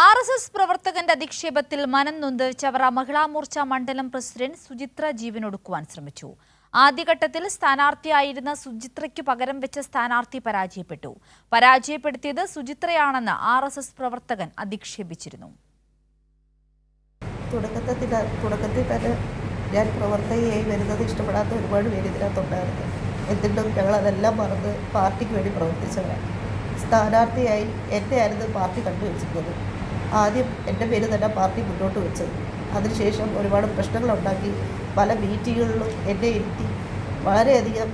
R S S പ്രവർത്തകന്റെ അധിക്ഷേപത്തിൽ മനം നൊന്ത് ചവറ മഹിളാ മണ്ഡലം പ്രസിഡന്റ് സുചിത്ര ജീവനൊടുക്കുവാൻ ശ്രമിച്ചു. ആദ്യഘട്ടത്തിൽ സ്ഥാനാർത്ഥിയായിരുന്ന സുചിത്രയ്ക്ക് പകരം വെച്ച സ്ഥാനാർത്ഥി പരാജയപ്പെട്ടു. പരാജയപ്പെടുത്തിയത് സുചിത്രയാണെന്ന് ആർ എസ് എസ് പ്രവർത്തകൻ അധിക്ഷേപിച്ചിരുന്നു. തുടക്കത്തിൽ തുടക്കത്തിൽ തന്നെ ഞാൻ പ്രവർത്തകയായി വരുന്നത് ഇഷ്ടപ്പെടാത്ത ഒരുപാട് പേര് ഇതിനകത്തുണ്ടായിരുന്നു. എന്നിട്ടും ഞങ്ങൾ അതെല്ലാം മറന്ന് പാർട്ടിക്ക് വേണ്ടി പ്രവർത്തിച്ചവരാണ്. സ്ഥാനാർത്ഥിയായി എന്നെ ആയിരുന്നു പാർട്ടി കണ്ടുവച്ചിരുന്നത്. ആദ്യം എന്റെ പേര് തന്നെ പാർട്ടി മുന്നോട്ട് വെച്ചത് അതിനുശേഷം ഒരുപാട് പ്രശ്നങ്ങളുണ്ടാക്കി പല മീറ്റിങ്ങുകളിലും എന്നെ ഇരുത്തി വളരെയധികം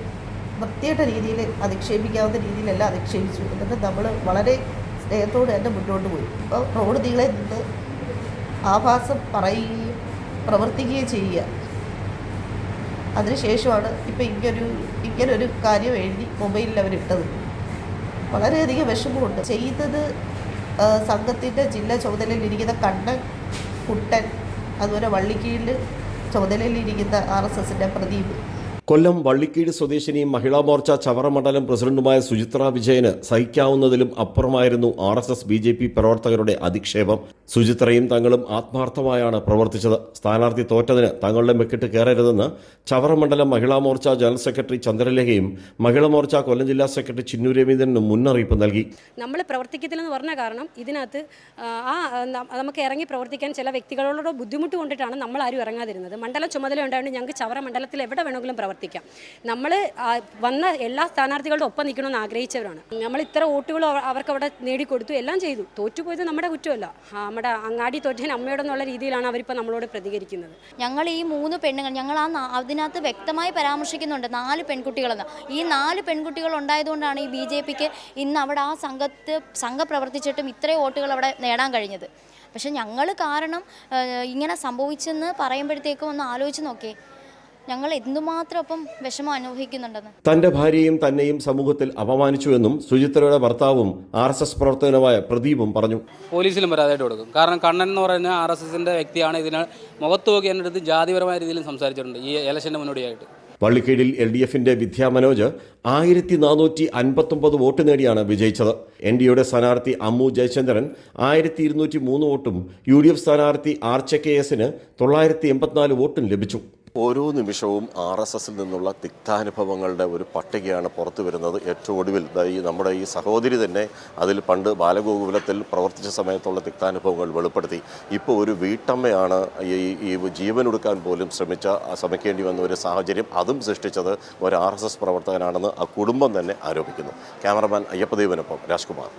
വൃത്തിയുടെ രീതിയിൽ അധിക്ഷേപിക്കാവുന്ന രീതിയിലല്ല അധിക്ഷേപിച്ചു. എന്നിട്ട് നമ്മൾ വളരെ സ്നേഹത്തോടെ തന്നെ മുന്നോട്ട് പോയി. അപ്പോൾ റോഡ് നീളെ നിന്ന് ആഭാസം പറയുകയും പ്രവർത്തിക്കുകയും ചെയ്യുക. അതിനുശേഷമാണ് ഇപ്പം ഇങ്ങനൊരു ഇങ്ങനൊരു കാര്യം എഴുതി മൊബൈലിൽ അവരിട്ടത് വളരെയധികം വിഷമമുണ്ട്. ചെയ്തത് സംഘത്തിന്റെ ജില്ലാ ചുമതലയിലിരിക്കുന്ന കണ്ണൻ കുട്ടൻ അതുപോലെ വള്ളിക്കീഴിൽ ചുമതലയിലിരിക്കുന്ന ആർ എസ് എസിന്റെ പ്രദീപ്. കൊല്ലം വള്ളിക്കീട് സ്വദേശിനിയും മഹിളാ മോർച്ച ചവറ മണ്ഡലം പ്രസിഡന്റുമായ സുചിത്ര വിജയന് സഹിക്കാവുന്നതിലും അപ്പുറമായിരുന്നു R S S B J P പ്രവർത്തകരുടെ അധിക്ഷേപം. സുചിത്രയും തങ്ങളും ആത്മാർത്ഥമായാണ് പ്രവർത്തിച്ചത്. സ്ഥാനാർത്ഥി തോറ്റതിന് തങ്ങളുടെ മെക്കിട്ട് കയറരുതെന്ന് ചവറ മണ്ഡലം മഹിളാ മോർച്ച ജനറൽ സെക്രട്ടറി ചന്ദ്രലേഖയും മഹിളാ മോർച്ച കൊല്ലം ജില്ലാ സെക്രട്ടറി ചിന്നു രവീന്ദ്രനും മുന്നറിയിപ്പ് നൽകി. നമ്മൾ പ്രവർത്തിക്കത്തില്ലെന്ന് പറഞ്ഞ കാരണം ഇതിനകത്ത് ആ നമുക്ക് ഇറങ്ങി പ്രവർത്തിക്കാൻ ചില വ്യക്തികളോട് ബുദ്ധിമുട്ട് കൊണ്ടിട്ടാണ് നമ്മൾ ആരും ഇറങ്ങാതിരുന്നത്. മണ്ഡല ചുമതല ഉണ്ടായതുകൊണ്ട് ഞങ്ങൾക്ക് ചവറ മണ്ഡലത്തിൽ എവിടെ വേണമെങ്കിലും പ്രവർത്തിക്കാം. നമ്മൾ വന്ന എല്ലാ സ്ഥാനാർത്ഥികളുടെ ഒപ്പം നിൽക്കണമെന്ന് ആഗ്രഹിച്ചവരാണ്. നമ്മൾ ഇത്ര വോട്ടുകൾ അവ- അവർക്ക് അവിടെ നേടിക്കൊടുത്തു. എല്ലാം ചെയ്തു. തോറ്റുപോയത് നമ്മുടെ കുറ്റമല്ല. നമ്മുടെ അങ്ങാടി തോറ്റൻ അമ്മയോടെന്നുള്ള രീതിയിലാണ് അവരിപ്പോൾ നമ്മളോട് പ്രതികരിക്കുന്നത്. ഞങ്ങൾ ഈ മൂന്ന് പെണ്ണുങ്ങൾ ഞങ്ങൾ ആ അതിനകത്ത് വ്യക്തമായി പരാമർശിക്കുന്നുണ്ട് നാല് പെൺകുട്ടികളെന്ന്. ഈ നാല് പെൺകുട്ടികൾ ഉണ്ടായതുകൊണ്ടാണ് ഈ ബി ജെ പിക്ക് ഇന്ന് അവിടെ ആ സംഘത്ത് സംഘം പ്രവർത്തിച്ചിട്ടും ഇത്രയും വോട്ടുകൾ അവിടെ നേടാൻ കഴിഞ്ഞത്. പക്ഷെ ഞങ്ങൾ കാരണം ഇങ്ങനെ സംഭവിച്ചെന്ന് പറയുമ്പോഴത്തേക്കും ഒന്ന് ആലോചിച്ച് നോക്കിയേ. ഞങ്ങൾ എന്തുമാത്രം ഒപ്പം വിഷമം അനുഭവിക്കുന്നുണ്ടെന്ന്. തന്റെ ഭാര്യയും തന്നെയും സമൂഹത്തിൽ അപമാനിച്ചുവെന്നും സുചിത്രയുടെ ഭർത്താവും ആർ എസ് എസ് പ്രവർത്തകനുമായ പ്രദീപും പറഞ്ഞു. പോലീസിലും പരാതിയായിട്ട് കൊടുക്കും. കാരണം കണ്ണൻ എന്ന് പറയുന്ന ആർ എസ് എസിന്റെ വ്യക്തിയാണ് ഇതിന് മുഖത്ത് നോക്കി എന്റെ അടുത്ത് ജാതിപരമായ രീതിയിൽ സംസാരിച്ചിട്ടുണ്ട് ഈ ഇലക്ഷന്റെ മുന്നോടിയായിട്ട്. വള്ളിക്കീടിൽ എൽ ഡി എഫിന്റെ വിദ്യാ മനോജ് ആയിരത്തി നാനൂറ്റി അൻപത്തൊമ്പത് വോട്ട് നേടിയാണ് വിജയിച്ചത്. എൻ ഡി എയുടെ സ്ഥാനാർത്ഥി അമ്മു ജയചന്ദ്രൻ ആയിരത്തി ഇരുന്നൂറ്റി മൂന്ന് വോട്ടും യു ഡി എഫ് സ്ഥാനാർത്ഥി ആർ ചെ കെ എസിന് തൊള്ളായിരത്തി എൺപത്തിനാല് വോട്ടും ലഭിച്ചു. ഓരോ നിമിഷവും ആർ എസ് എസിൽ നിന്നുള്ള തിക്താനുഭവങ്ങളുടെ ഒരു പട്ടികയാണ് പുറത്തു വരുന്നത്. ഏറ്റവും ഒടുവിൽ ഈ നമ്മുടെ ഈ സഹോദരി തന്നെ അതിൽ പണ്ട് ബാലഗോകുലത്തിൽ പ്രവർത്തിച്ച സമയത്തുള്ള തിക്താനുഭവങ്ങൾ വെളിപ്പെടുത്തി. ഇപ്പോൾ ഒരു വീട്ടമ്മയാണ് ഈ ഈ ജീവനൊടുക്കാൻ പോലും ശ്രമിച്ച ശ്രമിക്കേണ്ടി വന്ന ഒരു സാഹചര്യം അതും സൃഷ്ടിച്ചത് ഒരു ആർ എസ് എസ് പ്രവർത്തകനാണെന്ന് ആ കുടുംബം തന്നെ ആരോപിക്കുന്നു. ക്യാമറമാൻ അയ്യപ്പദേവനൊപ്പം രാജ്കുമാർ.